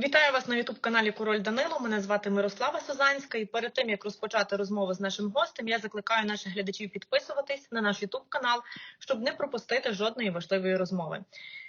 Вітаю вас на youtube каналі Король Данило. Мене звати Мирослава Созанська. І перед тим як розпочати розмову з нашим гостем, я закликаю наших глядачів підписуватись на наш youtube канал, щоб не пропустити жодної важливої розмови.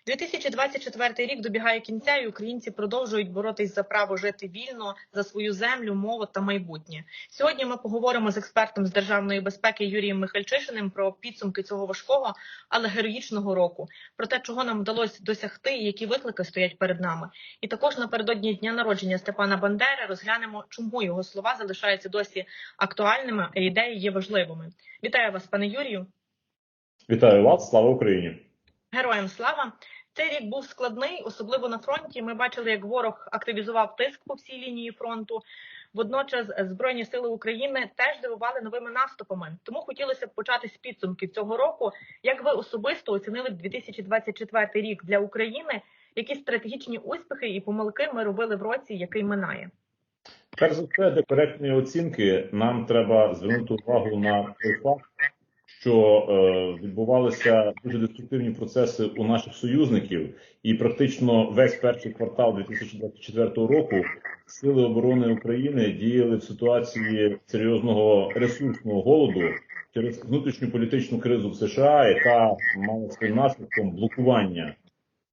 2024 рік добігає кінця, і українці продовжують боротись за право жити вільно, за свою землю, мову та майбутнє. Сьогодні ми поговоримо з експертом з державної безпеки Юрієм Михальчишиним про підсумки цього важкого, але героїчного року, про те, чого нам вдалося досягти, і які виклики стоять перед нами. І також напередодні дня народження Степана Бандери розглянемо, чому його слова залишаються досі актуальними, а ідеї є важливими. Вітаю вас, пане Юрію. Вітаю вас, слава Україні! Героям слава! Цей рік був складний, особливо на фронті. Ми бачили, як ворог активізував тиск по всій лінії фронту. Водночас Збройні сили України теж дивували новими наступами. Тому хотілося б почати з підсумків цього року. Як ви особисто оцінили 2024 рік для України? Які стратегічні успіхи і помилки ми робили в році, який минає? Перш за все, для коректної оцінки нам треба звернути увагу на той факт, що е, відбувалися дуже деструктивні процеси у наших союзників, і практично весь перший квартал 2024 року сили оборони України діяли в ситуації серйозного ресурсного голоду через внутрішню політичну кризу в США, яка мала своїм наслідком блокування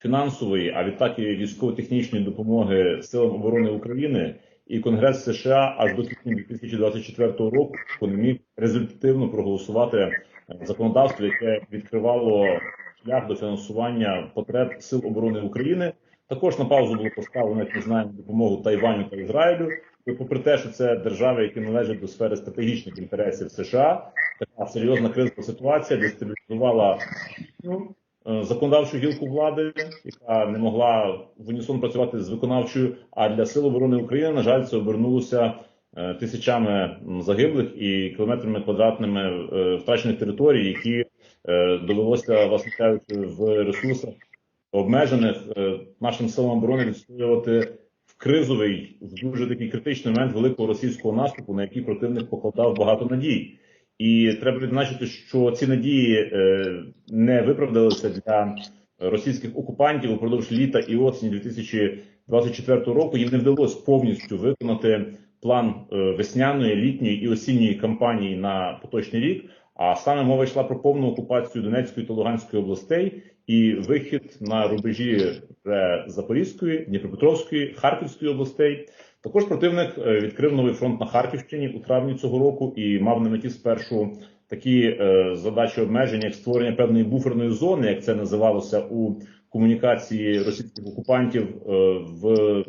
фінансової, а відтак і військово-технічної допомоги силам оборони України. І Конгрес США аж до квітня 2024 року не міг результативно проголосувати законодавство, яке відкривало шлях до фінансування потреб сил оборони України. Також на паузу було поставлено, знаємо, допомогу Тайваню та Ізраїлю. І попри те, що це держави, які належать до сфери стратегічних інтересів США, така серйозна кризова ситуація дестабілізувала ну, законодавчу гілку влади, яка не могла в унісон працювати з виконавчою. А для сил оборони України, на жаль, це обернулося тисячами загиблих і кілометрами квадратними втрачених територій, які довелося власне кажучи, в ресурсах обмежених нашим силам оборони відстоювати в кризовий, в дуже такий критичний момент великого російського наступу, на який противник покладав багато надій. І треба відзначити, що ці надії не виправдалися для російських окупантів упродовж літа і осені 2024 року. Їм не вдалося повністю виконати план весняної, літньої і осінньої кампанії на поточний рік. А саме мова йшла про повну окупацію Донецької та Луганської областей і вихід на рубежі Запорізької, Дніпропетровської, Харківської областей. Також противник відкрив новий фронт на Харківщині у травні цього року і мав на меті спершу такі е, задачі обмеження, як створення певної буферної зони, як це називалося у комунікації російських окупантів е, в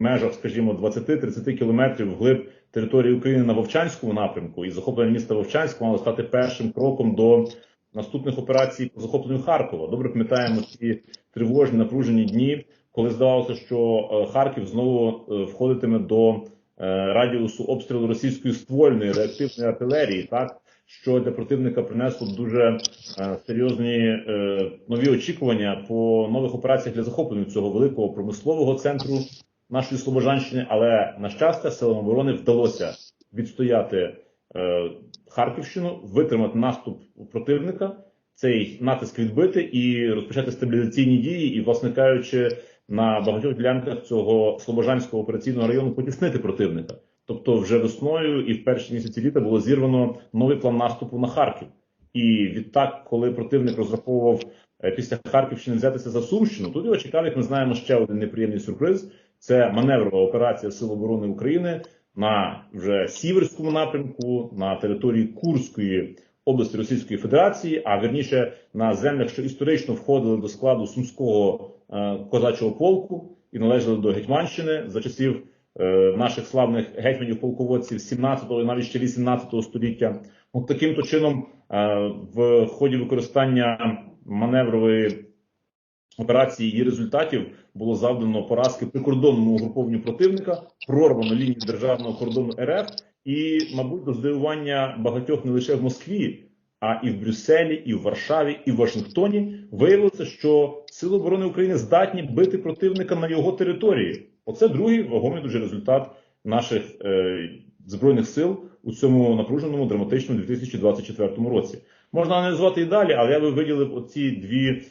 межах, скажімо, 20-30 кілометрів вглиб території України на Вовчанському напрямку, і захоплення міста Вовчанськ мало стати першим кроком до наступних операцій по захопленню Харкова. Добре пам'ятаємо ці тривожні напружені дні, коли здавалося, що Харків знову входитиме до радіусу обстрілу російської ствольної реактивної артилерії, так що для противника принесло дуже серйозні нові очікування по нових операціях для захоплення цього великого промислового центру нашої Слобожанщини. Але на щастя, силам оборони вдалося відстояти Харківщину, витримати наступ противника, цей натиск відбити і розпочати стабілізаційні дії, і, власне кажучи, на багатьох ділянках цього Слобожанського операційного району потіснити противника. Тобто, вже весною і в перші місяці літа було зірвано новий план наступу на Харків. І відтак, коли противник розраховував після Харківщини взятися за Сумщину, тут його чекав, як ми знаємо, ще один неприємний сюрприз: це маневрова операція Сил оборони України на вже сіверському напрямку на території Курської області Російської Федерації, а верніше на землях, що історично входили до складу сумського е, козачого полку і належали до Гетьманщини за часів е, наших славних гетьманів полководців 17-го і навіть ще 18 століття. От таким то чином, е, в ході використання маневрової операції і результатів було завдано поразки прикордонному угрупованню противника, прорвано лінію державного кордону РФ, і, мабуть, до здивування багатьох не лише в Москві, а і в Брюсселі, і в Варшаві, і в Вашингтоні виявилося, що Сили оборони України здатні бити противника на його території. Оце другий вагомий дуже результат наших е, збройних сил у цьому напруженому драматичному 2024 році. Можна аналізувати і далі, але я би виділив оці дві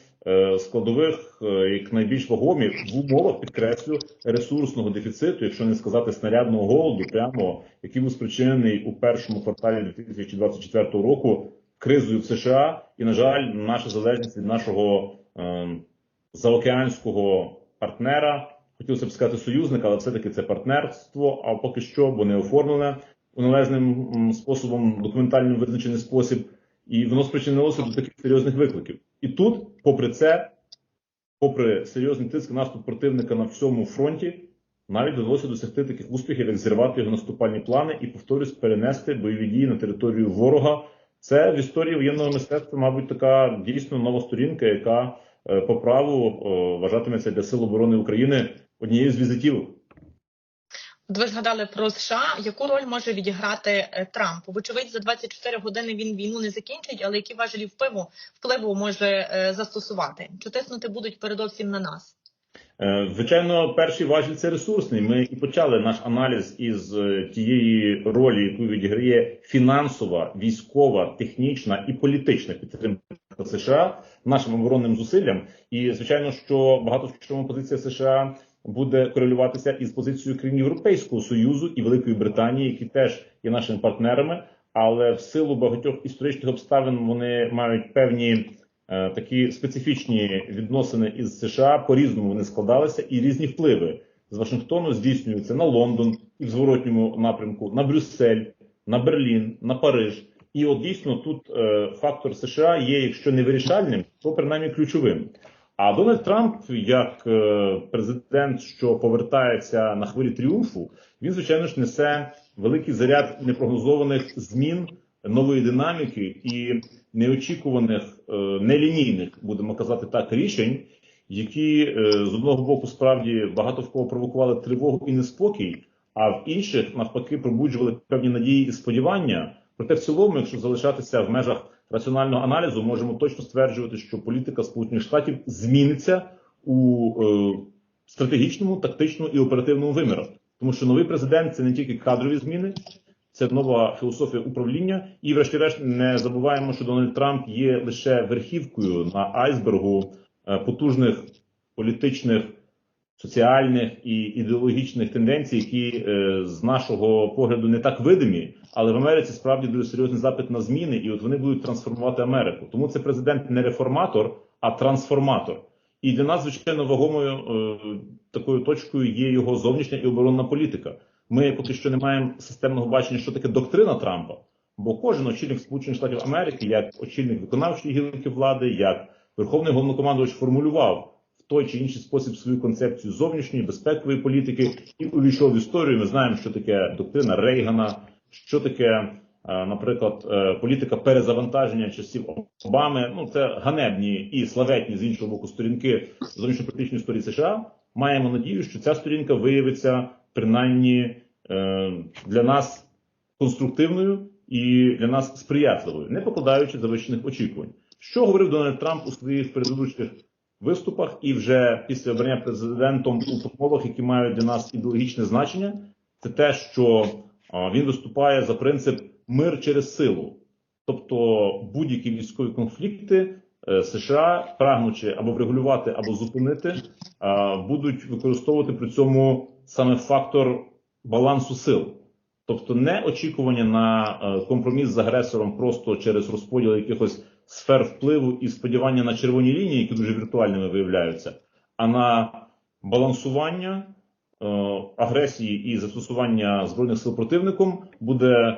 складових е, як найбільш вагомі в умовах підкреслю ресурсного дефіциту, якщо не сказати снарядного голоду, прямо який був спричинений у першому кварталі 2024 року кризою в США, і на жаль, наша залежність від нашого е, заокеанського партнера. Хотілося б сказати союзника, але все-таки це партнерство. А поки що, бо не оформлене у належним способом, документально визначений спосіб, і воно спричинилося до таких серйозних викликів. І тут, попри це, попри серйозний тиск наступ противника на всьому фронті, навіть вдалося досягти таких успіхів, як зірвати його наступальні плани і, повторюсь, перенести бойові дії на територію ворога. Це в історії воєнного мистецтва, мабуть, така дійсно нова сторінка, яка е, по праву е, вважатиметься для Сил оборони України однією з візитів. Ви згадали про США. Яку роль може відіграти е, Трамп? Вочевидь, за 24 години він війну не закінчить, але які важелі впливу впливу може е, застосувати? Чи тиснути будуть передовсім на нас? Е, Звичайно, перший важіль це ресурсний. Ми і почали наш аналіз із тієї ролі, яку відіграє фінансова, військова, технічна і політична підтримка США нашим оборонним зусиллям. І звичайно, що багато в чому позиція США буде корелюватися із позицією країн Європейського союзу і Великої Британії, які теж є нашими партнерами, але в силу багатьох історичних обставин вони мають певні. Е, такі специфічні відносини із США по різному вони складалися, і різні впливи з Вашингтону здійснюються на Лондон і в зворотньому напрямку, на Брюссель, на Берлін, на Париж. І от дійсно тут е, фактор США є, якщо не вирішальним, то принаймні ключовим. А Дональд Трамп, як е, президент, що повертається на хвилі тріумфу, він звичайно ж несе великий заряд непрогнозованих змін нової динаміки і неочікуваних, е, нелінійних, будемо казати так, рішень, які е, з одного боку справді багато в кого провокували тривогу і неспокій, а в інших навпаки пробуджували певні надії і сподівання. Проте, в цілому, якщо залишатися в межах раціонального аналізу, можемо точно стверджувати, що політика Сполучених Штатів зміниться у е, стратегічному, тактичному і оперативному вимірах, тому що новий президент це не тільки кадрові зміни, це нова філософія управління. І, врешті-решт, не забуваємо, що Дональд Трамп є лише верхівкою на айсбергу е, потужних політичних, соціальних і ідеологічних тенденцій, які е, з нашого погляду не так видимі, але в Америці справді дуже серйозний запит на зміни, і от вони будуть трансформувати Америку. Тому це президент не реформатор, а трансформатор. І для нас, звичайно, вагомою е, такою точкою є його зовнішня і оборонна політика. Ми поки що не маємо системного бачення, що таке доктрина Трампа. Бо кожен очільник Сполучених Штатів Америки, як очільник виконавчої гілки влади, як верховний головнокомандувач формулював той чи інший спосіб свою концепцію зовнішньої безпекової політики і увійшов в історію. Ми знаємо, що таке доктрина Рейгана, що таке, е, наприклад, е, політика перезавантаження часів Обами. Ну це ганебні і славетні з іншого боку сторінки зовнішньополітичної історії США. Маємо надію, що ця сторінка виявиться принаймні е, для нас конструктивною і для нас сприятливою, не покладаючи завищених очікувань. Що говорив Дональд Трамп у своїх передвиборчих виступах, і вже після обрання президентом у промовах, які мають для нас ідеологічне значення, це те, що він виступає за принцип мир через силу, тобто будь-які військові конфлікти. е, США, прагнучи або врегулювати, або зупинити, будуть використовувати при цьому саме фактор балансу сил, тобто не очікування на е, компроміс з агресором просто через розподіл якихось сфер впливу і сподівання на червоні лінії, які дуже віртуальними виявляються, а на балансування е, агресії і застосування збройних сил противником буде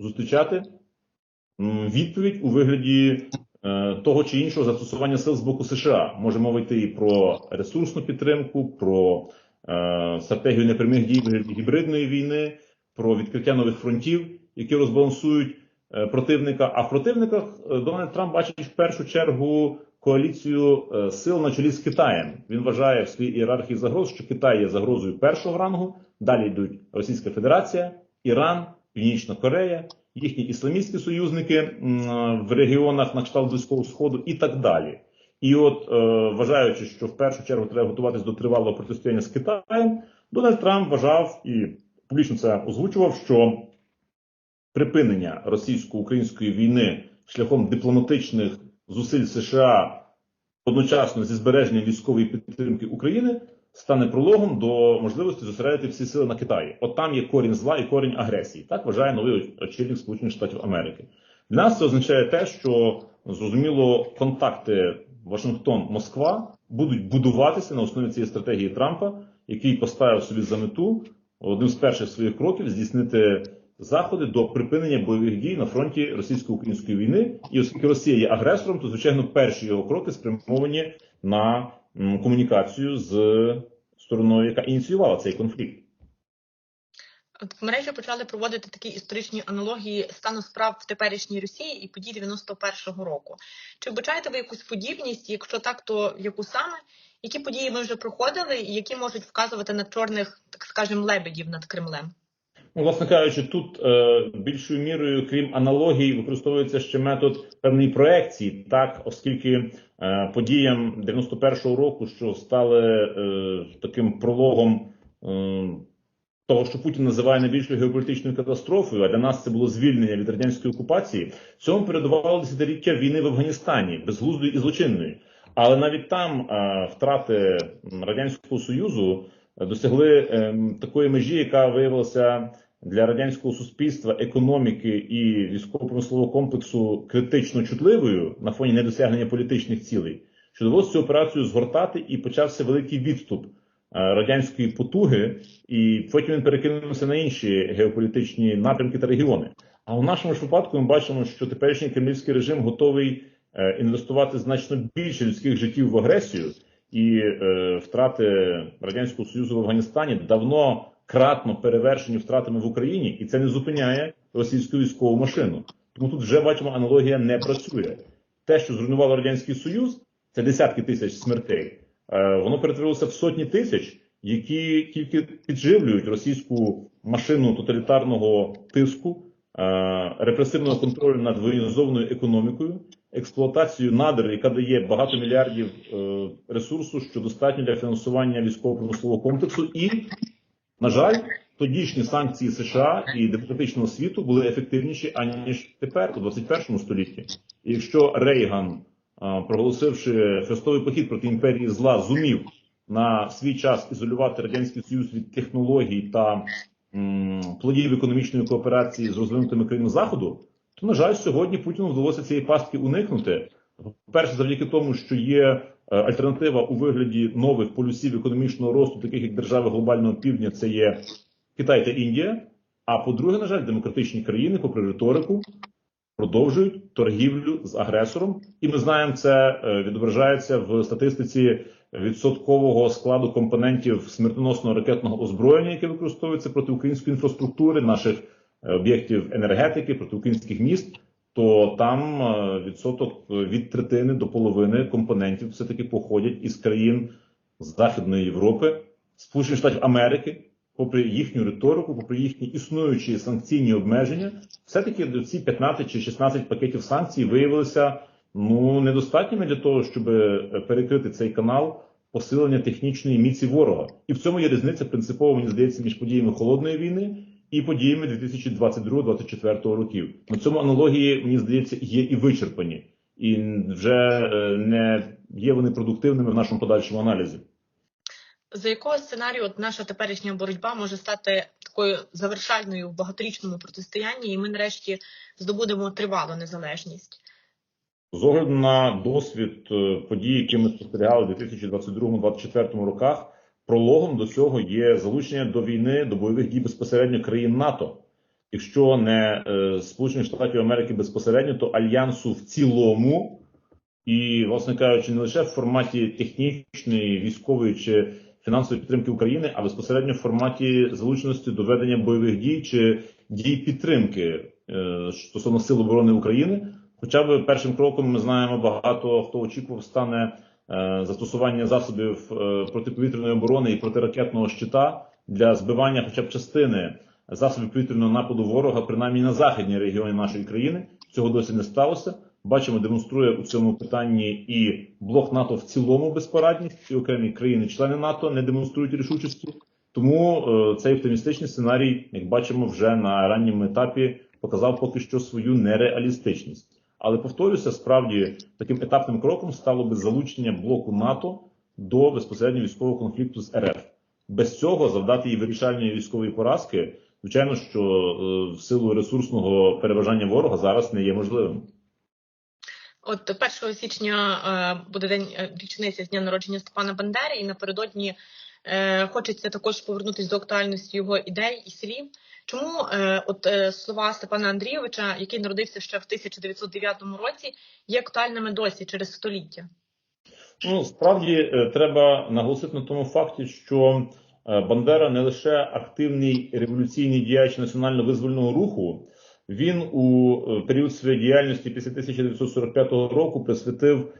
зустрічати відповідь у вигляді е, того чи іншого застосування сил з боку США. Може мова йти і про ресурсну підтримку, про е, стратегію непрямих дій гібридної війни, про відкриття нових фронтів, які розбалансують противника. А в противниках е, Дональд Трамп бачить в першу чергу коаліцію е, сил на чолі з Китаєм. Він вважає в своїй ієрархії загроз, що Китай є загрозою першого рангу. Далі йдуть Російська Федерація, Іран, Північна Корея, їхні ісламістські союзники в регіонах на кшталт Близького Сходу і так далі. І от, е, вважаючи, що в першу чергу треба готуватись до тривалого протистояння з Китаєм, Дональд Трамп вважав і публічно це озвучував, що припинення російсько-української війни шляхом дипломатичних зусиль США одночасно зі збереженням військової підтримки України стане прологом до можливості зосередити всі сили на Китаї. От там є корінь зла і корінь агресії. Так вважає новий очільник Сполучених Штатів Америки. Для нас це означає те, що зрозуміло контакти Вашингтон-Москва будуть будуватися на основі цієї стратегії Трампа, який поставив собі за мету одним з перших своїх кроків здійснити заходи до припинення бойових дій на фронті російсько-української війни. І оскільки Росія є агресором, то звичайно перші його кроки спрямовані на комунікацію з стороною, яка ініціювала цей конфлікт. От в мережі почали проводити такі історичні аналогії стану справ в теперішній Росії і подій 91-го року. Чи вбачаєте ви якусь подібність? Якщо так, то яку саме? Які події ми вже проходили, і які можуть вказувати на чорних, так скажемо, лебедів над Кремлем? Ну, власне кажучи, тут е, більшою мірою, крім аналогій, використовується ще метод певної проекції, так, оскільки е, подіям 91-го року, що стали е, таким прологом е, того, що Путін називає найбільшою геополітичною катастрофою, а для нас це було звільнення від радянської окупації, цьому передувало десятиліття війни в Афганістані, безглуздої і злочинної. Але навіть там е, втрати радянського союзу досягли ем, такої межі, яка виявилася для радянського суспільства, економіки і військово-промислового комплексу критично чутливою на фоні недосягнення політичних цілей, що довелося цю операцію згортати і почався великий відступ е, радянської потуги, і потім він перекинувся на інші геополітичні напрямки та регіони. А у нашому ж випадку ми бачимо, що теперішній кремлівський режим готовий е, інвестувати значно більше людських життів в агресію і е, втрати радянського союзу в Афганістані давно кратно перевершені втратами в Україні, і це не зупиняє російську військову машину. Тому тут вже бачимо, аналогія не працює. Те, що зруйнувало радянський союз, це десятки тисяч смертей. Е, воно перетворилося в сотні тисяч, які тільки підживлюють російську машину тоталітарного тиску, е, репресивного контролю над воєнізованою економікою, експлуатацію надр, яка дає багато мільярдів е, ресурсу, що достатньо для фінансування військово-промислового комплексу, і, на жаль, тодішні санкції США і демократичного світу були ефективніші аніж тепер, у 21 столітті. І якщо Рейган, е, проголосивши хрестовий похід проти імперії зла, зумів на свій час ізолювати радянський союз від технологій та плодів економічної кооперації з розвинутими країнами заходу, то на жаль, сьогодні Путіну вдалося цієї пастки уникнути. Перше, завдяки тому, що є е, альтернатива у вигляді нових полюсів економічного росту, таких як держави глобального півдня, це є Китай та Індія. А по-друге, на жаль, демократичні країни, попри риторику, продовжують торгівлю з агресором, і ми знаємо, це е, відображається в статистиці відсоткового складу компонентів смертоносного ракетного озброєння, яке використовується проти української інфраструктури, наших об'єктів енергетики, проти українських міст. То там е, відсоток від третини до половини компонентів все таки походять із країн Західної Європи, Сполучених Штатів Америки, попри їхню риторику, попри їхні існуючі санкційні обмеження, все-таки ці 15 чи 16 пакетів санкцій виявилися ну недостатніми для того, щоб перекрити цей канал посилення технічної міці ворога. І в цьому є різниця принципово, мені здається, між подіями холодної війни і подіями 2022-2024 років. На цьому аналогії, мені здається, є і вичерпані, і вже е, не є вони продуктивними в нашому подальшому аналізі. За якого сценарію от наша теперішня боротьба може стати такою завершальною в багаторічному протистоянні, і ми нарешті здобудемо тривалу незалежність? З огляду на досвід е, подій, які ми спостерігали в 2022-2024 роках, прологом до цього є залучення до війни до бойових дій безпосередньо країн НАТО. Якщо не е, Сполучених Штатів Америки безпосередньо, то альянсу в цілому, і, власне кажучи, не лише в форматі технічної, військової чи фінансової підтримки України, а безпосередньо в форматі залученості до ведення бойових дій чи дій підтримки е, стосовно сил оборони України. Хоча б першим кроком ми знаємо, багато хто очікував стане застосування засобів е, протиповітряної оборони і протиракетного щита для збивання, хоча б частини засобів повітряного нападу ворога, принаймні на західній регіоні нашої країни. Цього досі не сталося. Бачимо, демонструє у цьому питанні і блок НАТО в цілому безпорадність, і окремі країни-члени НАТО не демонструють рішучості. Тому е, цей оптимістичний сценарій, як бачимо, вже на ранньому етапі показав поки що свою нереалістичність. Але повторюся, справді таким етапним кроком стало би залучення блоку НАТО до безпосередньо військового конфлікту з РФ. Без цього завдати їй вирішальної військової поразки, звичайно, що е, в силу ресурсного переважання ворога зараз не є можливим. От 1 січня е, буде день е, річниці з дня народження Степана Бандери, і напередодні хочеться також повернутися до актуальності його ідей і слів. Чому е, от е, слова Степана Андрійовича, який народився ще в 1909 році, є актуальними досі через століття? Ну справді е, треба наголосити на тому факті, що Бандера не лише активний революційний діяч національно-визвольного руху, він у період своєї діяльності після 1945 року присвятив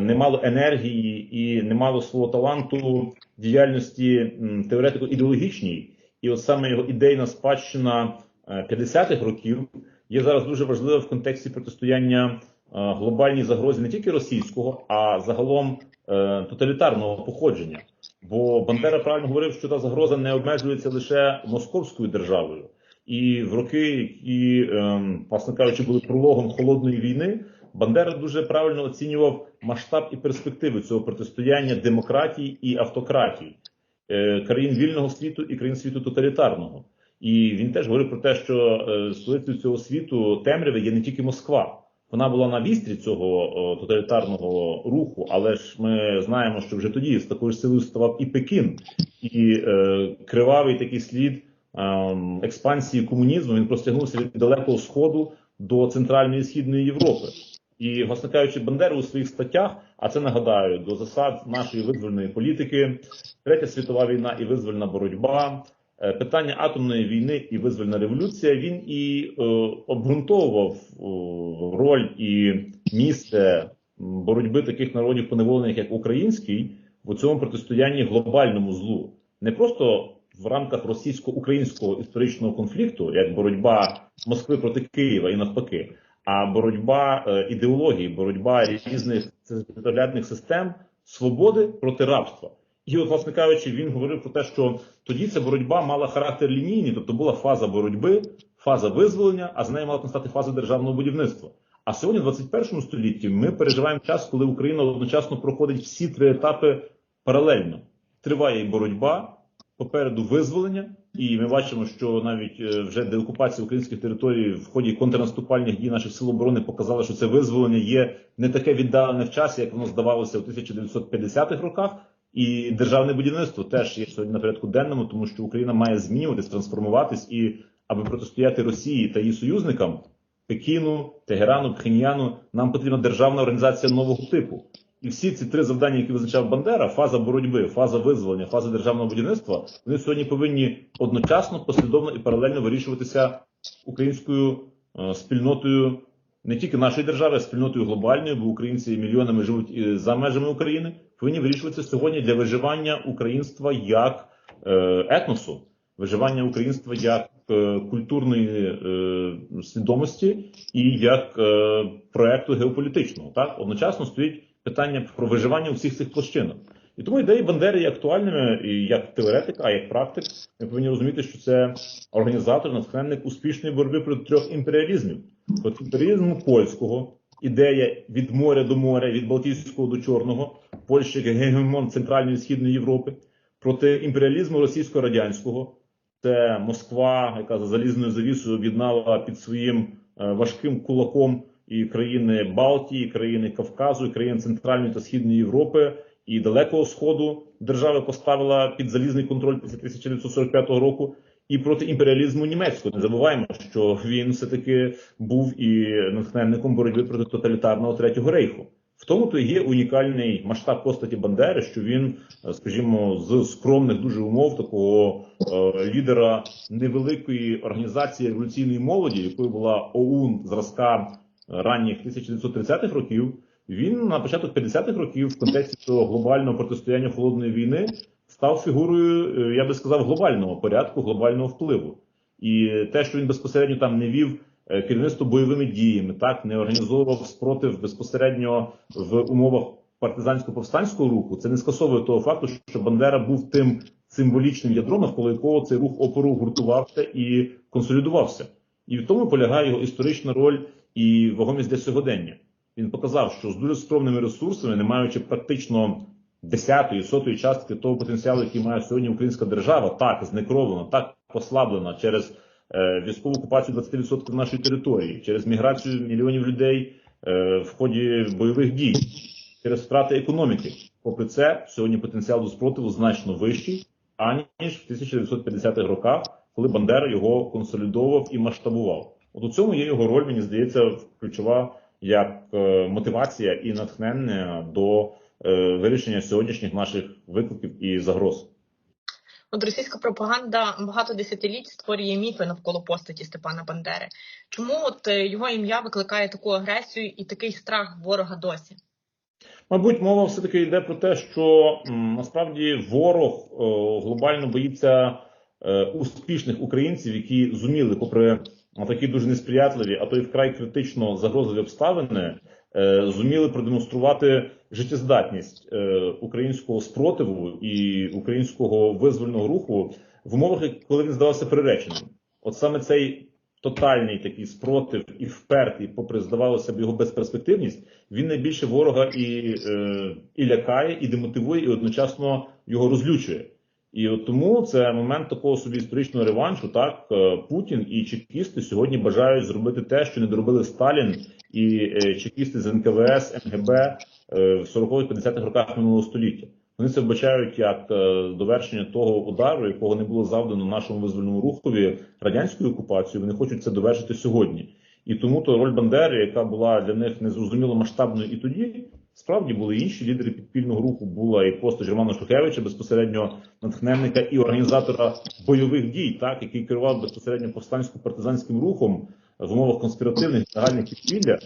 немало енергії і немало свого таланту діяльності теоретико-ідеологічній. І от саме його ідейна спадщина е, 50-х років є зараз дуже важлива в контексті протистояння е, глобальній загрозі не тільки російського, а загалом е, тоталітарного походження. Бо Бандера правильно говорив, що та загроза не обмежується лише московською державою. І в роки, які, ем, власне кажучи, були прологом холодної війни, Бандера дуже правильно оцінював масштаб і перспективи цього протистояння демократії і автократії, е, країн вільного світу і країн світу тоталітарного. І він теж говорив про те, що е, столицею цього світу темряви є не тільки Москва. Вона була на вістрі цього тоталітарного руху, але ж ми знаємо, що вже тоді з такою силою ставав і Пекін, і е, кривавий такий слід ем, експансії комунізму. Він простягнувся від далекого сходу до центральної і східної Європи. І, власне кажучи, у своїх статтях, а це нагадаю, до засад нашої визвольної політики, третя світова війна і визвольна боротьба, е, питання атомної війни і визвольна революція. Він і е, обґрунтовував е, роль і місце боротьби таких народів поневолених, як український, в цьому протистоянні глобальному злу, не просто в рамках російсько-українського історичного конфлікту, як боротьба Москви проти Києва і навпаки, а боротьба е, ідеології, боротьба різних світоглядних систем свободи проти рабства. І, от, власне кажучи, він говорив про те, що тоді ця боротьба мала характер лінійний, тобто була фаза боротьби, фаза визволення, а з нею мала настати фаза державного будівництва. А сьогодні, в 21 столітті, ми переживаємо час, коли Україна одночасно проходить всі три етапи паралельно. Триває і боротьба, попереду визволення, і ми бачимо, що навіть е, вже деокупація українських територій в ході контрнаступальних дій наших сил оборони показала, що це визволення є не таке віддалене в часі, як воно здавалося у 1950-х роках. І державне будівництво теж є сьогодні на порядку денному, тому що Україна має змінюватись, трансформуватись, і аби протистояти Росії та її союзникам Пекіну, Тегерану, Пхеньяну, нам потрібна державна організація нового типу. Всі ці три завдання, які визначав Бандера: фаза боротьби, фаза визволення, фаза державного будівництва, вони сьогодні повинні одночасно, послідовно і паралельно вирішуватися українською е, спільнотою не тільки нашої держави, а спільнотою глобальною, бо українці мільйонами живуть і за межами України. Повинні вирішуватися сьогодні для виживання українства як е, етносу, виживання українства як е, культурної свідомості і як проекту геополітичного. Так одночасно стоїть питання про виживання у всіх цих площинах. І тому ідеї Бандери є актуальними і як теоретик, а як практик. Ми повинні розуміти, що це організатор, натхненник успішної боротьби проти трьох імперіалізмів: проти імперіалізму польського, ідея від моря до моря, від Балтійського до Чорного, Польща як гегемон Центральної і Східної Європи, проти імперіалізму російсько-радянського. Це Москва, яка за залізною завісою об'єднала під своїм е, важким кулаком і країни Балтії, і країни Кавказу, і країни Центральної та Східної Європи і Далекого Сходу держава поставила під залізний контроль після 1945 року. І проти імперіалізму німецького не забуваємо, що він все таки був і натхненником боротьби проти тоталітарного третього рейху. В тому то є унікальний масштаб постаті Бандери, що він, скажімо, з скромних дуже умов такого е, лідера невеликої організації революційної молоді, якою була ОУН зразка ранніх 1930-х років. Він на початок 50-х років в контексті цього глобального протистояння холодної війни став фігурою, е, я би сказав, глобального порядку, глобального впливу. І те, що він безпосередньо там не вів е, керівництво бойовими діями, так не організовував спротив безпосередньо в умовах партизансько-повстанського руху, це не скасовує того факту, що Бандера був тим символічним ядром, навколо якого цей рух опору гуртувався і консолідувався. І в тому полягає його історична роль і вагомість для сьогодення. Він показав, що з дуже скромними ресурсами, не маючи практично десятої, сотої частки того потенціалу, який має сьогодні українська держава, так знекровлена, так послаблена через е, військову окупацію 20% нашої території, через міграцію мільйонів людей е, в ході бойових дій, через втрати економіки. Попри це, сьогодні потенціал до спротиву значно вищий, аніж в 1950-х роках, коли Бандера його консолідовував і масштабував. От у цьому є його роль, мені здається, ключова як е, мотивація і натхнення до е, вирішення сьогоднішніх наших викликів і загроз. От російська пропаганда багато десятиліть створює міфи навколо постаті Степана Бандери. Чому от е, його ім'я викликає таку агресію і такий страх ворога досі? Мабуть, мова все-таки йде про те, що насправді ворог глобально боїться успішних українців, які зуміли, попри такі дуже несприятливі, а то й вкрай критично загрозливі обставини, е, зуміли продемонструвати життєздатність е, українського спротиву і українського визвольного руху в умовах, коли він здавався приреченим. От саме цей тотальний такий спротив і впертий, попри здавалося б його безперспективність, він найбільше ворога і, е, і лякає, і демотивує, і одночасно його розлючує. І от тому це момент такого собі історичного реваншу. Так Е, Путін і чекісти сьогодні бажають зробити те, що не доробили Сталін і е, чекісти з НКВС, МГБ е, в 40-50-х роках минулого століття. Вони це вбачають як довершення того удару, якого не було завдано нашому визвольному рухові радянською окупацією. Вони хочуть це довершити сьогодні. І тому то роль Бандери, яка була для них незрозуміло масштабною і тоді, справді були інші лідери підпільного руху. Була і постать Романа Шухевича, безпосередньо натхненника і організатора бойових дій, так який керував безпосередньо повстансько-партизанським рухом в умовах конспіративних загальних підпілля.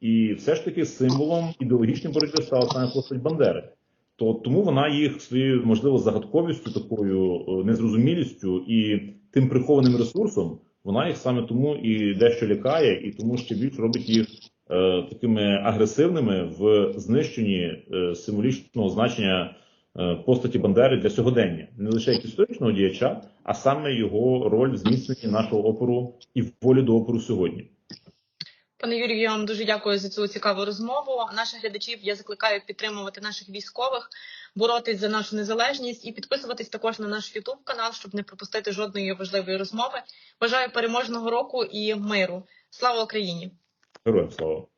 І все ж таки символом ідеологічної боротьби стала саме постать Бандери. То тому вона їх своєю можливо загадковістю, такою е, незрозумілістю і тим прихованим ресурсом, вона їх саме тому і дещо лякає, і тому ще більш робить їх такими агресивними в знищенні е, символічного значення е, постаті Бандери для сьогодення, не лише як історичного діяча, а саме його роль в зміцненні нашого опору і волі до опору сьогодні. Пане Юрію, я вам дуже дякую за цю цікаву розмову. Наших глядачів я закликаю підтримувати наших військових, боротись за нашу незалежність і підписуватись також на наш Ютуб канал, щоб не пропустити жодної важливої розмови. Бажаю переможного року і миру. Слава Україні! Героям слава!